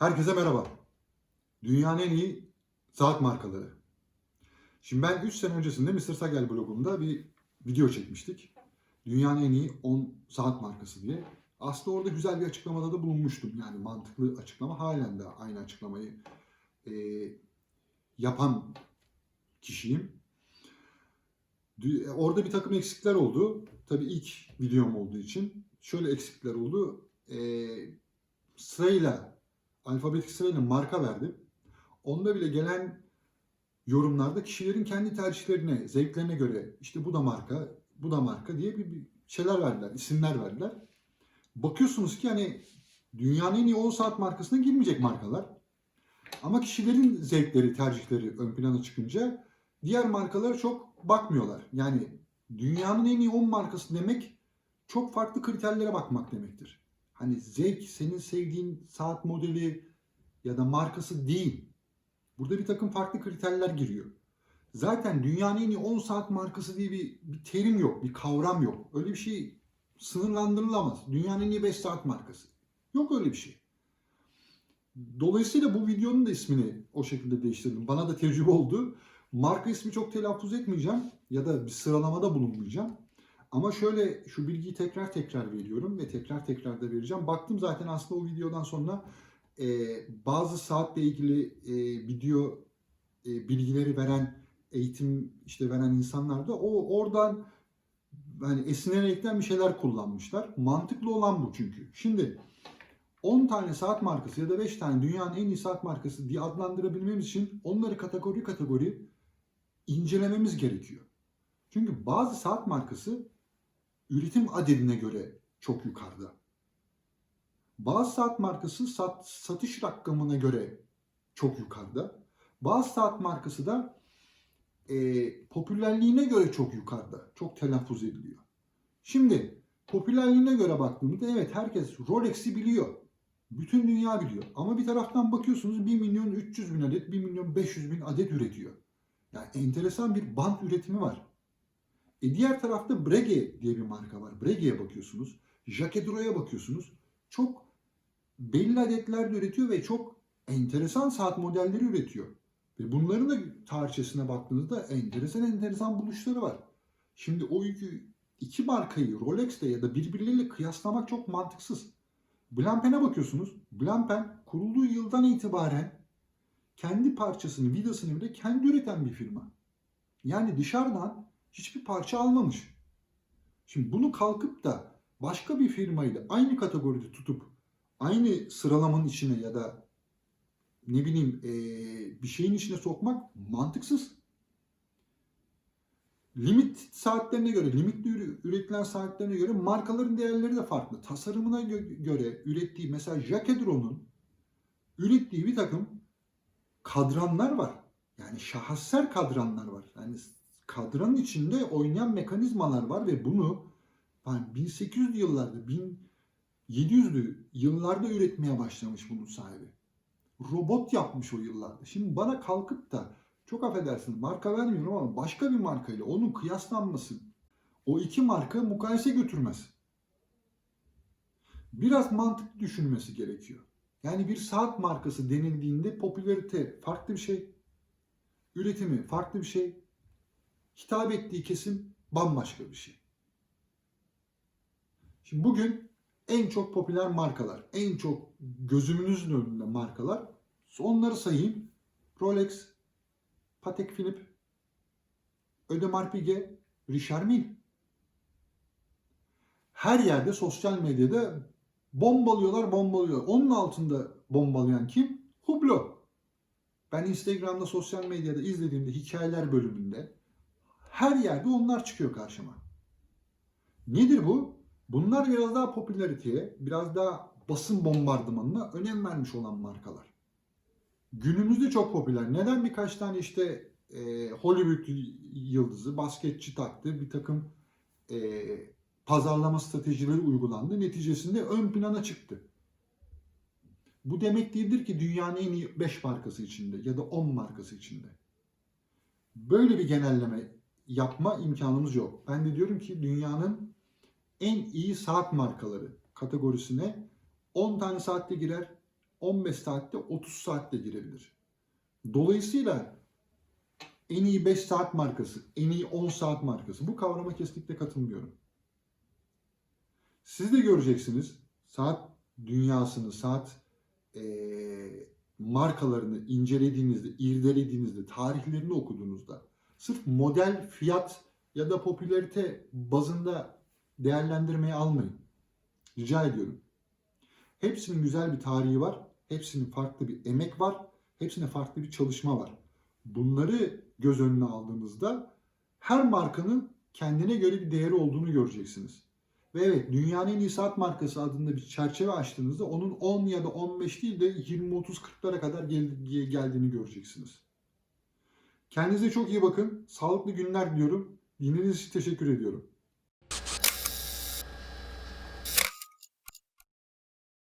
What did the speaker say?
Herkese merhaba. Dünyanın en iyi saat markaları. Şimdi ben 3 sene öncesinde Mr. Sagel blogumda bir video çekmiştik. Dünyanın en iyi 10 saat markası diye. Aslında orada güzel bir açıklamada da bulunmuştum. Yani mantıklı açıklama. Halen de aynı açıklamayı e, yapan kişiyim. Dü- Orada bir takım eksikler oldu. Tabii ilk videom olduğu için. Şöyle eksikler oldu. E, sırayla alfabetik sırayla marka verdim. Onda bile gelen yorumlarda kişilerin kendi tercihlerine, zevklerine göre işte bu da marka, bu da marka diye bir, bir şeyler verdiler, isimler verdiler. Bakıyorsunuz ki hani dünyanın en iyi 10 saat markasına girmeyecek markalar. Ama kişilerin zevkleri, tercihleri ön plana çıkınca diğer markalara çok bakmıyorlar. Yani dünyanın en iyi 10 markası demek çok farklı kriterlere bakmak demektir. Hani zevk, senin sevdiğin saat modeli ya da markası değil. Burada bir takım farklı kriterler giriyor. Zaten dünyanın en iyi 10 saat markası diye bir, bir terim yok, bir kavram yok. Öyle bir şey sınırlandırılamaz. Dünyanın en iyi 5 saat markası. Yok öyle bir şey. Dolayısıyla bu videonun da ismini o şekilde değiştirdim. Bana da tecrübe oldu. Marka ismi çok telaffuz etmeyeceğim ya da bir sıralamada bulunmayacağım. Ama şöyle şu bilgiyi tekrar tekrar veriyorum ve tekrar tekrar da vereceğim. Baktım zaten aslında o videodan sonra e, bazı saatle ilgili e, video e, bilgileri veren, eğitim işte veren insanlar da o oradan yani esinlenerekten bir şeyler kullanmışlar. Mantıklı olan bu çünkü. Şimdi 10 tane saat markası ya da 5 tane dünyanın en iyi saat markası diye adlandırabilmemiz için onları kategori kategori incelememiz gerekiyor. Çünkü bazı saat markası üretim adedine göre çok yukarıda. Bazı saat markası sat, satış rakamına göre çok yukarıda. Bazı saat markası da e, popülerliğine göre çok yukarıda. Çok telaffuz ediliyor. Şimdi popülerliğine göre baktığımda evet herkes Rolex'i biliyor. Bütün dünya biliyor. Ama bir taraftan bakıyorsunuz 1 milyon 300 bin adet, 1 milyon 500 bin adet üretiyor. Yani enteresan bir bant üretimi var. E diğer tarafta Breguet diye bir marka var. Breguet'e bakıyorsunuz. Jacqueduro'ya bakıyorsunuz. Çok belli adetlerde üretiyor ve çok enteresan saat modelleri üretiyor. Ve bunların da tarihçesine baktığınızda enteresan enteresan buluşları var. Şimdi o iki, iki markayı Rolex'te ya da birbirleriyle kıyaslamak çok mantıksız. Blancpain'e bakıyorsunuz. Blancpain kurulduğu yıldan itibaren kendi parçasını, vidasını bile kendi üreten bir firma. Yani dışarıdan hiçbir parça almamış. Şimdi bunu kalkıp da başka bir firmayla aynı kategoride tutup aynı sıralamanın içine ya da ne bileyim eee, bir şeyin içine sokmak mantıksız. Limit saatlerine göre, limitli üretilen saatlerine göre markaların değerleri de farklı. Tasarımına gö- göre ürettiği mesela Jacquemuro'nun ürettiği bir takım kadranlar var. Yani şaheser kadranlar var. Yani kadranın içinde oynayan mekanizmalar var ve bunu yani 1800'lü yıllarda, 1700'lü yıllarda üretmeye başlamış bunun sahibi. Robot yapmış o yıllarda. Şimdi bana kalkıp da çok affedersin marka vermiyorum ama başka bir markayla onun kıyaslanması o iki marka mukayese götürmez. Biraz mantık düşünmesi gerekiyor. Yani bir saat markası denildiğinde popülarite farklı bir şey, üretimi farklı bir şey, hitap ettiği kesim bambaşka bir şey. Şimdi bugün en çok popüler markalar, en çok gözümüzün önünde markalar, onları sayayım. Rolex, Patek Philippe, Audemars Piguet, Richard Mille. Her yerde sosyal medyada bombalıyorlar, bombalıyorlar. Onun altında bombalayan kim? Hublot. Ben Instagram'da sosyal medyada izlediğimde hikayeler bölümünde her yerde onlar çıkıyor karşıma. Nedir bu? Bunlar biraz daha popülariteye, biraz daha basın bombardımanına önem vermiş olan markalar. Günümüzde çok popüler. Neden birkaç tane işte e, Hollywood yıldızı, basketçi taktı, bir takım e, pazarlama stratejileri uygulandı. Neticesinde ön plana çıktı. Bu demek değildir ki dünyanın en iyi 5 markası içinde ya da 10 markası içinde. Böyle bir genelleme yapma imkanımız yok. Ben de diyorum ki dünyanın en iyi saat markaları kategorisine 10 tane saatte girer, 15 saatte 30 saatte girebilir. Dolayısıyla en iyi 5 saat markası, en iyi 10 saat markası. Bu kavrama kesinlikle katılmıyorum. Siz de göreceksiniz saat dünyasını, saat eee, markalarını incelediğinizde, irdelediğinizde, tarihlerini okuduğunuzda sırf model, fiyat ya da popülarite bazında değerlendirmeye almayın. Rica ediyorum. Hepsinin güzel bir tarihi var. Hepsinin farklı bir emek var. Hepsine farklı bir çalışma var. Bunları göz önüne aldığınızda her markanın kendine göre bir değeri olduğunu göreceksiniz. Ve evet dünyanın en iyi saat markası adında bir çerçeve açtığınızda onun 10 ya da 15 değil de 20, 30, 40'lara kadar gel- geldiğini göreceksiniz. Kendinize çok iyi bakın. Sağlıklı günler diliyorum. Dinlediğiniz için teşekkür ediyorum.